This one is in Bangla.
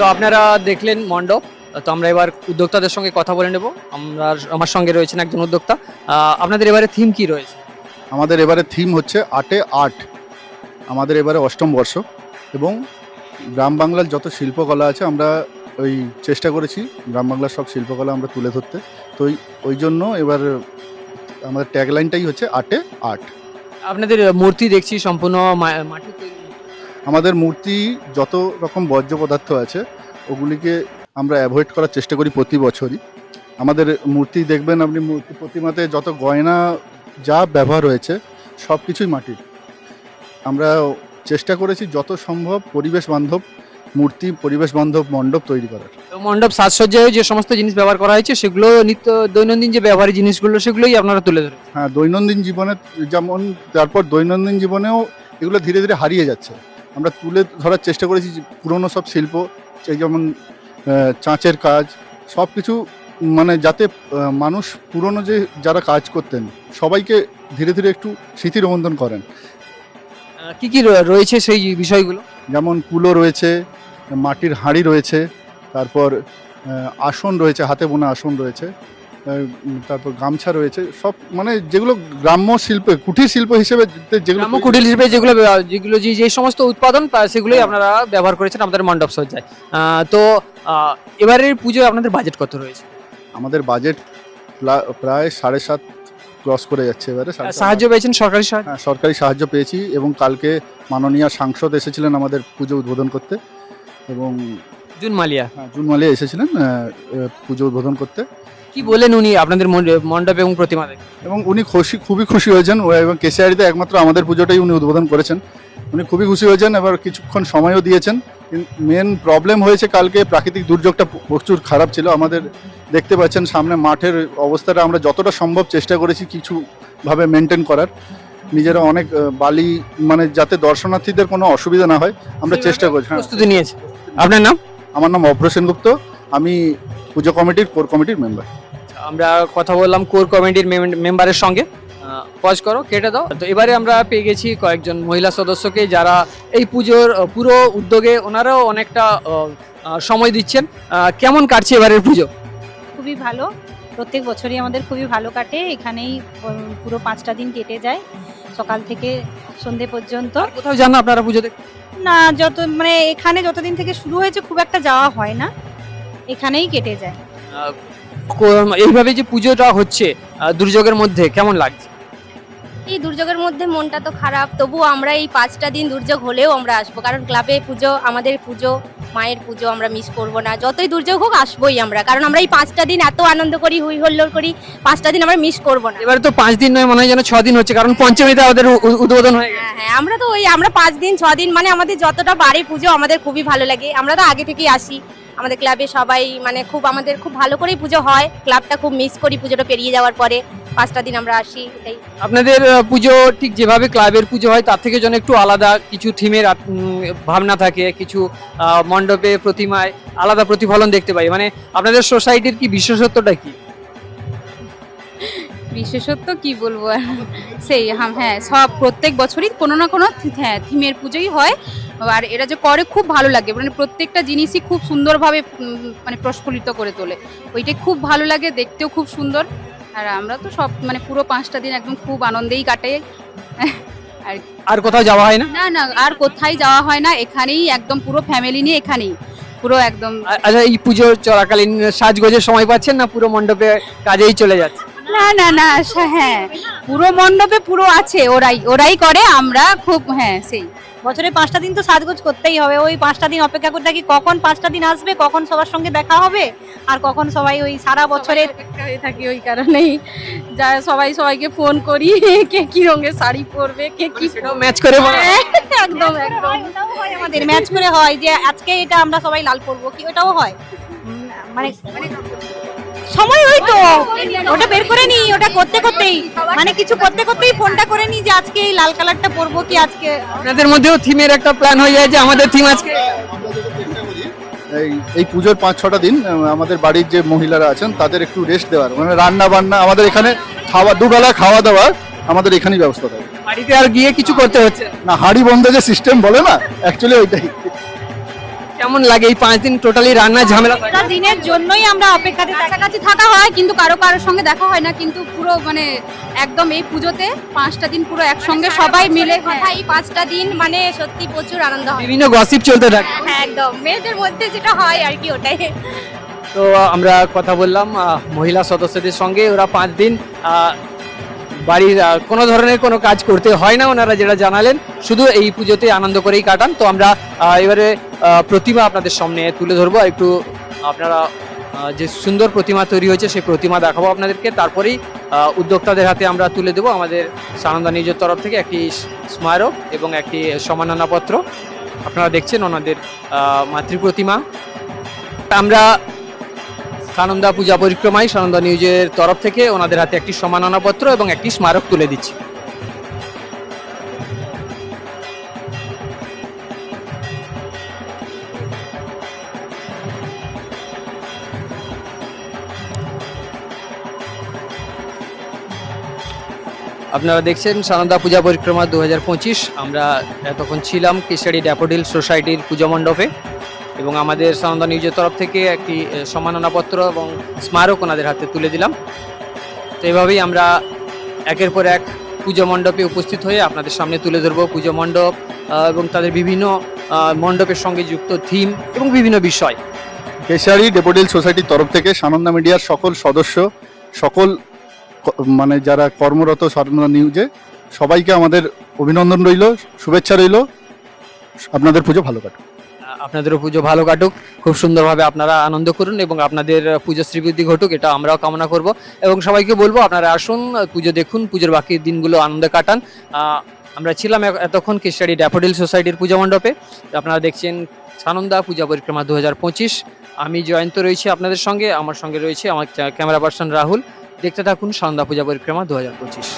তো আপনারা দেখলেন মণ্ডপ তো আমরা এবার উদ্যোক্তাদের সঙ্গে কথা বলে নেব। আমরা আমার সঙ্গে রয়েছেন একজন উদ্যোক্তা। আপনাদের এবারে থিম কি রয়েছে? আমাদের এবারে থিম হচ্ছে আটে আর্ট আমাদের এবারে অষ্টম বর্ষ এবং গ্রাম বাংলার যত শিল্পকলা আছে আমরা ওই চেষ্টা করেছি গ্রাম বাংলার সব শিল্পকলা আমরা তুলে ধরতে। তো ওই জন্য এবার আমাদের ট্যাগলাইনটাই হচ্ছে আটে আর্ট আপনাদের মূর্তি দেখছি সম্পূর্ণ মাটির তৈরি। আমাদের মূর্তি যত রকম বর্জ্য পদার্থ আছে ওগুলিকে আমরা অ্যাভয়েড করার চেষ্টা করি প্রতি বছরই। আমাদের মূর্তি দেখবেন আপনি মূর্তি প্রতিমাতে যত গয়না যা ব্যবহার হয়েছে সব কিছুই মাটির। আমরা চেষ্টা করেছি যত সম্ভব পরিবেশ বান্ধব মূর্তি পরিবেশ বান্ধব মণ্ডপ তৈরি করার। মণ্ডপ সাজসজ্জায় যে সমস্ত জিনিস ব্যবহার করা হয়েছে সেগুলো নিত্য দৈনন্দিন যে ব্যবহারিক জিনিসগুলো সেগুলোই আপনারা তুলে ধরেন হ্যাঁ দৈনন্দিন জীবনে যেমন তারপর দৈনন্দিন জীবনেও এগুলো ধীরে ধীরে হারিয়ে যাচ্ছে। আমরা তুলে ধরার চেষ্টা করেছি যে পুরনো সব শিল্প যেমন চাঁচের কাজ সব কিছু মানে যাতে মানুষ পুরনো যে যারা কাজ করতেন সবাইকে ধীরে ধীরে একটু স্মৃতি রোমন্থন করেন। কি কি রয়েছে সেই বিষয়গুলো? যেমন কুলো রয়েছে মাটির হাঁড়ি রয়েছে তারপর আসন রয়েছে হাতে বোনা আসন রয়েছে। তারপর গামছা রয়েছে। সব মানে যেগুলো গ্রাম্য শিল্পে কুটির শিল্প হিসেবে যেগুলো গ্রাম্য কুটির শিল্পে যেগুলো যেগুলো যে যে সমস্ত উৎপাদন সেগুলোই আপনারা ব্যবহার করেছেন আপনাদের মণ্ডপ সজ্জায়। তো এবারের পুজোয় আপনাদের বাজেট কত রয়েছে? আমাদের বাজেট প্রায় সাড়ে সাত ক্রস করে যাচ্ছে এবারে সাহায্য পেয়েছেন সরকারি সাহায্য? হ্যাঁ, সরকারি সাহায্য পেয়েছি এবং কালকে মাননীয় সাংসদ এসেছিলেন আমাদের পুজো উদ্বোধন করতে এবং জুন মালিয়া। হ্যাঁ, জুন মালিয়া এসেছিলেন পুজো উদ্বোধন করতে। কি বলেন উনি আপনাদের মণ্ডপ- এবং প্রতিমা এবং উনি খুশি খুবই খুশি হয়েছেন এবং কেসিআরিতে একমাত্র আমাদের পুজোটাই উনি উদ্বোধন করেছেন। উনি খুবই খুশি হয়েছেন এবার কিছুক্ষণ সময়ও দিয়েছেন। মেন প্রবলেম হয়েছে কালকে প্রাকৃতিক দুর্যোগটা প্রচুর খারাপ ছিল। আমাদের দেখতে পাচ্ছেন সামনে মাঠের অবস্থাটা আমরা যতটা সম্ভব চেষ্টা করেছি কিছুভাবে মেনটেন করার। নিজেরা অনেক বালি মানে যাতে দর্শনার্থীদের কোনো অসুবিধা না হয় আমরা চেষ্টা করছি। হ্যাঁ। প্রস্তুতি নিয়েছে। আপনার নাম? আমার নাম অভ্র সেনগুপ্ত। আমি পুজো কমিটির কোর কমিটির মেম্বার। আমরা কথা বললাম কোর কমিটির মেম্বারের সঙ্গে। পজ করো কেটে দাও। তো এবারে আমরা পেয়ে গেছি কয়েকজন মহিলা সদস্যকে যারা এই পুজোর পুরো উদ্যোগে ওনারাও অনেকটা সময় দিচ্ছেন। কেমন কাটছে এবারের পুজো? খুবই ভালো। প্রত্যেক বছরই আমাদের খুবই ভালো কাটে। এখানেই পুরো পাঁচটা দিন কেটে যায়। সকাল থেকে সন্ধে পর্যন্ত। কোথাও যান আপনারা পুজো দেখতে যত মানে এখানে যতদিন থেকে শুরু হয়েছে খুব একটা যাওয়া হয় না। এখানেই কেটে যায়। এইভাবে যে পুজোটা হচ্ছে দুর্যোগের মধ্যে কেমন লাগছে? এই দুর্যোগের মধ্যে মনটা তো খারাপ তবু আমরা এই পাঁচটা দিন দুর্যোগ হলেও আমরা আসব। কারণ ক্লাবে পুজো আমাদের পুজো মায়ের পুজো আমরা মিস করব না। যতই দুর্যোগ হোক আসবোই আমরা। কারণ আমরা এই পাঁচটা দিন এত আনন্দ করি হুই হল্লোড় করি পাঁচটা দিন আমরা মিস করব না। এবারে তো পাঁচ দিন নয় মনে হয় যেন ছ দিন হচ্ছে কারণ পঞ্চমীতে আমাদের উদ্বোধন হয়ে গেছে। হ্যাঁ হ্যাঁ আমরা তো ওই আমরা পাঁচ দিন ছ দিন মানে আমাদের যতটা বাড়ি পুজো আমাদের খুবই ভালো লাগে। আমরা তো আগে থেকেই আসি। আমাদের ক্লাবে সবাই মানে খুব আমাদের খুব ভালো করেই পুজো হয়। ক্লাবটা খুব মিস করি পুজোটা পেরিয়ে যাওয়ার পরে। পাঁচটা দিন আমরা আসি এটাই। আপনাদের পুজো ঠিক যেভাবে ক্লাবের পুজো হয় তার থেকে যেন একটু আলাদা কিছু থিমের ভাবনা থাকে কিছু আহ, মণ্ডপে প্রতিমায় আলাদা প্রতিফলন দেখতে পাই। মানে আপনাদের সোসাইটির কি বিশেষত্বটা কি? বিশেষত্ব কি বলব? সেই হ্যাঁ সব প্রত্যেক বছরই কোনো না কোনো হ্যাঁ থিমের পুজোই হয়। আর এরা যে করে খুব ভালো লাগে মানে প্রত্যেকটা জিনিসই খুব সুন্দরভাবে মানে প্রস্ফুলিত করে তোলে। ওইটাই খুব ভালো লাগে দেখতেও খুব সুন্দর। আর আমরা তো সব মানে পুরো পাঁচটা দিন একদম খুব আনন্দেই কাটে আর আর কোথাও যাওয়া হয় না? না না আর কোথায় যাওয়া হয় না এখানেই একদম পুরো ফ্যামিলি নিয়ে এখানেই। পুরো একদম আচ্ছা এই পুজো চলাকালীন সাজগোজের সময় পাচ্ছেন না পুরো মণ্ডপে কাজেই চলে যাচ্ছে? না না না হ্যাঁ। পুরো মণ্ডপে পুরো আছে ওরাই ওরাই করে আমরা খুব হ্যাঁ সেই। বছরে পাঁচটা দিন তো সাজগোজ করতেই হবে। ওই পাঁচটা দিন অপেক্ষা করতে থাকি কখন পাঁচটা দিন আসবে কখন সবার সঙ্গে দেখা হবে আর কখন সবাই ওই সারা বছরের বছরের হয়ে থাকি ওই কারণেই। যা সবাই সবাইকে ফোন করি কে কি রঙের শাড়ি পরবে কে কি ম্যাচ করে হ্যাঁ, একদম একদম। আমাদের ম্যাচ করে হয় যে আজকে এটা আমরা সবাই লাল পরবো কি ওটাও হয়? উম, মানে সময় ওই তো। ওটা বের করে নি ওটা করতে করতেই। মানে কিছু করতে করতেই ফোনটা করে নি যে আজকে এই লাল কালারটা পরবো কি আজকে। আপনাদের মধ্যেও থিমের একটা প্ল্যান হয়ে যায় যে আমাদের থিম আজকে এই এই পুজোর পাঁচ ছটা দিন আমাদের বাড়ির যে মহিলারা আছেন তাদের একটু রেস্ট দেওয়ার। মানে রান্না বান্না আমাদের এখানে খাওয়া দুবেলা খাওয়া দাওয়া আমাদের এখানেই ব্যবস্থা থাকে। বাড়িতে আর গিয়ে কিছু করতে হচ্ছে না। না হাড়ি বন্ধ যে সিস্টেম বলে না অ্যাকচুয়ালি ওইটাই। কেমন লাগে এই পাঁচ দিন টোটালি রান্না ঝামেলা? দিনের জন্যই আমরা অপেক্ষাতে কাছাকাছি থাকা হয় কিন্তু কারও কারোর সঙ্গে দেখা হয় না কিন্তু পুরো মানে একদম এই পুজোতে পাঁচটা দিন পুরো একসঙ্গে সবাই মিলে কথা এই পাঁচটা দিন মানে সত্যি প্রচুর আনন্দ হয়। বিভিন্ন গসিপ চলতে থাকে। হ্যাঁ একদম। মেয়েদের মধ্যে যেটা হয় আর কি ওটাই। তো আমরা কথা বললাম মহিলা সদস্যদের সঙ্গে। ওরা পাঁচ দিন বাড়ির কোনো ধরনের কোনো কাজ করতে হয় না ওনারা যেটা জানালেন। শুধু এই পুজোতে আনন্দ করেই কাটান। তো আমরা এবারে প্রতিমা আপনাদের সামনে তুলে ধরবো। একটু আপনারা যে সুন্দর প্রতিমা তৈরি হয়েছে সেই প্রতিমা দেখাবো আপনাদেরকে। তারপরেই উদ্যোক্তাদের হাতে আমরা তুলে দেবো আমাদের সানন্দা নিজের তরফ থেকে একটি স্মারক এবং একটি সম্মাননাপত্র আপনারা দেখছেন ওনাদের মাতৃ প্রতিমা। আমরা সানন্দা পূজা পরিক্রমায় সানন্দা নিউজের তরফ থেকে ওনাদের হাতে একটি সম্মাননাপত্র এবং একটি স্মারক তুলে দিচ্ছি। আপনারা দেখছেন সানন্দা পূজা পরিক্রমা দু হাজার পঁচিশ। আমরা এতক্ষণ ছিলাম কেশারি ড্যাপোডিল সোসাইটির পূজা মণ্ডপে। এবং আমাদের সানন্দা নিউজের তরফ থেকে একটি সম্মাননাপত্র এবং স্মারক ওনাদের হাতে তুলে দিলাম। তো এভাবেই আমরা একের পর এক পুজো মণ্ডপে উপস্থিত হয়ে আপনাদের সামনে তুলে ধরবো পুজো মণ্ডপ এবং তাদের বিভিন্ন মণ্ডপের সঙ্গে যুক্ত থিম এবং বিভিন্ন বিষয়। কেশিয়ারি ডেপোডিল সোসাইটির তরফ থেকে সানন্দা মিডিয়ার সকল সদস্য, সকল মানে যারা কর্মরত সানন্দা নিউজে, সবাইকে আমাদের অভিনন্দন রইল, শুভেচ্ছা রইল। আপনাদের পুজো ভালো কাটুক। আপনাদেরও পুজো ভালো কাটুক, খুব সুন্দরভাবে আপনারা আনন্দ করুন এবং আপনাদের পুজো শ্রীবৃদ্ধি ঘটুক, এটা আমরাও কামনা করব। এবং সবাইকে বলব, আপনারা আসুন, পুজো দেখুন, পুজোর বাকি দিনগুলো আনন্দে কাটান। আমরা ছিলাম এতক্ষণ কেশারি ড্যাফোডিল সোসাইটির পূজা মণ্ডপে। আপনারা দেখছেন সানন্দা পূজা পরিক্রমা দু হাজার পঁচিশ। আমি জয়ন্ত রয়েছি আপনাদের সঙ্গে, আমার সঙ্গে রয়েছে আমার ক্যামেরা পার্সন রাহুল। দেখতে থাকুন সানন্দা পূজা পরিক্রমা দু হাজার পঁচিশ।